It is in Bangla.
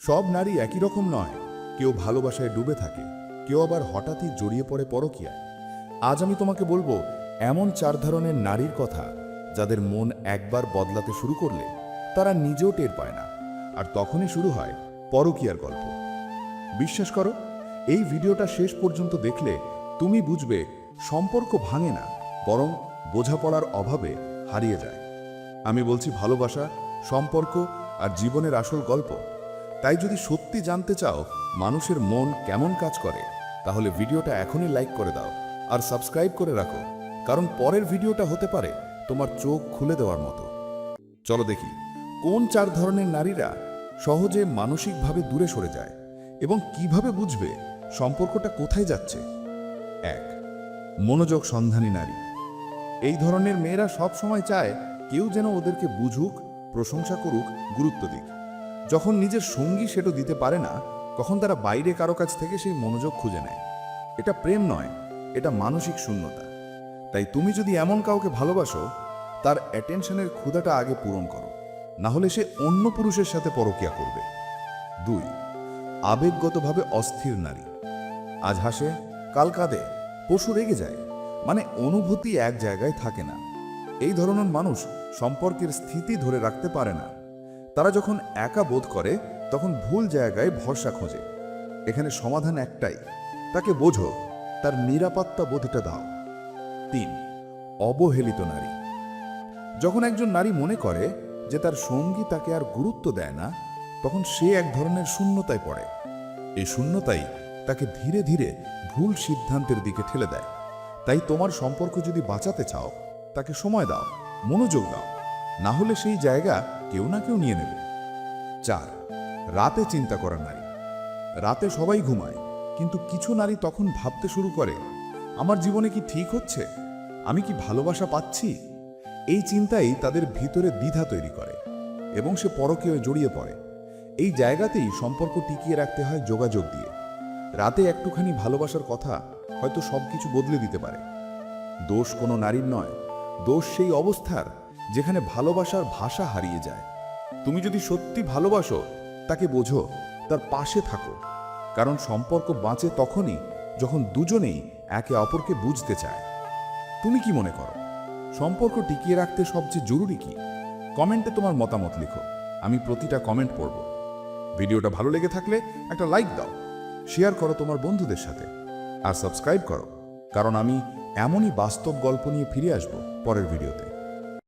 সব নারী একই রকম নয়। কেউ ভালোবাসায় ডুবে থাকে, কেউ আবার হঠাৎই জড়িয়ে পড়ে পরকীয়ায়। আজ আমি তোমাকে বলব, এমন চার ধরনের নারীর কথা, যাদের মন একবার বদলাতে শুরু করলে তারা নিজেও টের পায় না। আর তখনই শুরু হয় পরকীয়ার গল্প। বিশ্বাস করো, এই ভিডিওটা শেষ পর্যন্ত দেখলে তুমি বুঝবে সম্পর্ক ভাঙে না, বরং বোঝাপড়ার অভাবে হারিয়ে যায়। আমি বলছি ভালোবাসা, সম্পর্ক আর জীবনের আসল গল্প। তাই যদি সত্যি জানতে চাও মানুষের মন কেমন কাজ করে, তাহলে ভিডিওটা এখনই লাইক করে দাও আর সাবস্ক্রাইব করে রাখো, কারণ পরের ভিডিওটা হতে পারে তোমার চোখ খুলে দেওয়ার মতো। চলো দেখি, কোন চার ধরনের নারীরা সহজে মানসিকভাবে দূরে সরে যায় এবং কীভাবে বুঝবে সম্পর্কটা কোথায় যাচ্ছে? এক, মনোযোগ সন্ধানী নারী। এই ধরনের মেয়েরা সব সময় চায় কেউ যেন ওদেরকে বুঝুক, প্রশংসা করুক, গুরুত্ব দিক। যখন নিজের সঙ্গী সেটা দিতে পারে না, তখন তারা বাইরে কারও কাছ থেকে সেই মনোযোগ খুঁজে নেয়। এটা প্রেম নয়, এটা মানসিক শূন্যতা। তাই তুমি যদি এমন কাউকে ভালোবাসো, তার অ্যাটেনশনের ক্ষুধাটা আগে পূরণ করো, না হলে সে অন্য পুরুষের সাথে পরকিয়া করবে। দুই, আবেগগতভাবে অস্থির নারী। আজ হাসে, কাল কাঁদে পশু রেগে যায় মানে অনুভূতি এক জায়গায় থাকে না। এই ধরনের মানুষ সম্পর্কের স্থিতি ধরে রাখতে পারে না। তারা যখন একা বোধ করে, তখন ভুল জায়গায় ভরসা খোঁজে। এখানে সমাধান একটাই, তাকে বোঝো, তার নিরাপত্তা বোধটা দাও। তিন, অবহেলিত নারী। যখন একজন নারী মনে করে যে তার সঙ্গী তাকে আর গুরুত্ব দেয় না, তখন সে এক ধরনের শূন্যতায় পড়ে। এই শূন্যতাই তাকে ধীরে ধীরে ভুল সিদ্ধান্তের দিকে ঠেলে দেয়। তাই তোমার সম্পর্ক যদি বাঁচাতে চাও, তাকে সময় দাও, মনোযোগ দাও। না হলে সেই জায়গা কেউ না কেউ নিয়ে নেবে। চার, রাতে চিন্তা করা নারী। রাতে সবাই ঘুমায়, কিন্তু কিছু নারী তখন ভাবতে শুরু করে, আমার জীবনে কি ঠিক হচ্ছে? আমি কি ভালোবাসা পাচ্ছি? এই চিন্তাই তাদের ভিতরে দ্বিধা তৈরি করে এবং সে পরকেও জড়িয়ে পড়ে। এই জায়গাতেই সম্পর্ক টিকিয়ে রাখতে হয় যোগাযোগ দিয়ে। রাতে একটুখানি ভালোবাসার কথা হয়তো সবকিছু বদলে দিতে পারে। দোষ কোনো নারীর নয়, দোষ সেই অবস্থার। যেখানে ভালোবাসার ভাষা হারিয়ে যায়। তুমি যদি সত্যি ভালোবাসো, তাকে বোঝো, তার পাশে থাকো। কারণ সম্পর্ক বাঁচে তখনই যখন দুজনেই একে অপরকে বুঝতে চায়। তুমি কি মনে করো? সম্পর্ক টিকিয়ে রাখতে সবচেয়ে জরুরি কি? কমেন্টে তোমার মতামত লিখো। আমি প্রতিটা কমেন্ট পড়ব। ভিডিওটা ভালো লেগে থাকলে একটা লাইক দাও। শেয়ার করো তোমার বন্ধুদের সাথে। আর সাবস্ক্রাইব করো। কারণ আমি এমনই বাস্তব গল্প নিয়ে ফিরে আসব পরের ভিডিওতে।